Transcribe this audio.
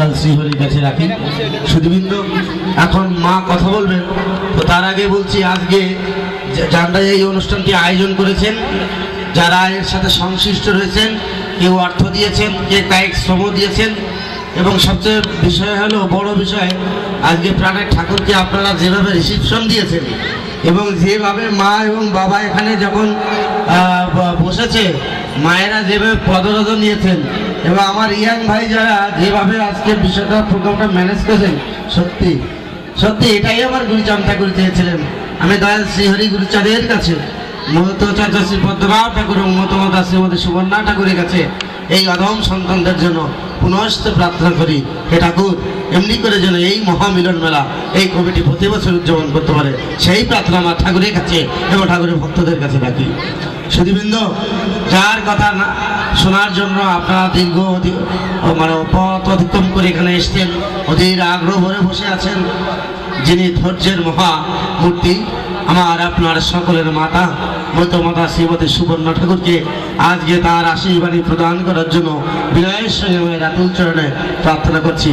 দয়াল শ্রীহরির কাছে রাখি। সুদীবৃন্দ এখন মা কথা বলবেন? তো তার আগে বলছি, আজকে যারা এই অনুষ্ঠানটি আয়োজন করেছেন। যারা এর সাথে সংশ্লিষ্ট রয়েছেন, কেউ অর্থ দিয়েছেন কে কায়িক শ্রম দিয়েছেন। এবং সবচেয়ে বিষয় হলো, বড় বিষয়, আজকে প্রাণের ঠাকুরকে আপনারা যেভাবে রিসিপশন দিয়েছেন, এবং যেভাবে মা এবং বাবা এখানে যখন বসেছে, মায়েরা যেভাবে পদরজ নিয়েছেন এবং আমার ইয়াং ভাই যারা যেভাবে আজকে বিষয়টা প্রোগ্রামটা ম্যানেজ করেছেন, সত্যি সত্যি, এটাই আমার গুরুচাঁদ ঠাকুর চেয়েছিলেন। আমি দয়াল শ্রীহরি গুরুচাঁদের কাছে মহতচার্য শ্রী পদ্মা ঠাকুর এবং মতমতা শ্রীমতী সুবর্ণা ঠাকুরের কাছে এই অধম সন্তানদের জন্য পুনঃস্ত প্রার্থনা করি, হে ঠাকুর, এমনি করে যেন এই মহামিলন মেলা, এই কমিটি প্রতি বছর উদযাপন করতে পারে। সেই প্রার্থনা আমার ঠাকুরের কাছে এবং ঠাকুরের ভক্তদের কাছে রাখি। সুদীবৃন্দ যার কথা না শোনার জন্য আপনারা দীর্ঘ মানে পথ অতিক্রম করে এখানে এসছেন, অধীর আগ্রহ ভরে বসে আছেন, যিনি ধৈর্যের মহা মূর্তি আমার আপনার সকলের মাতা মত মাতা শ্রীমতী সুবর্ণ ঠাকুরকে আজকে তার আশীর্বাদী প্রদান করার জন্য বিনয়ের সঙ্গে রাতুল চরণে প্রার্থনা করছি।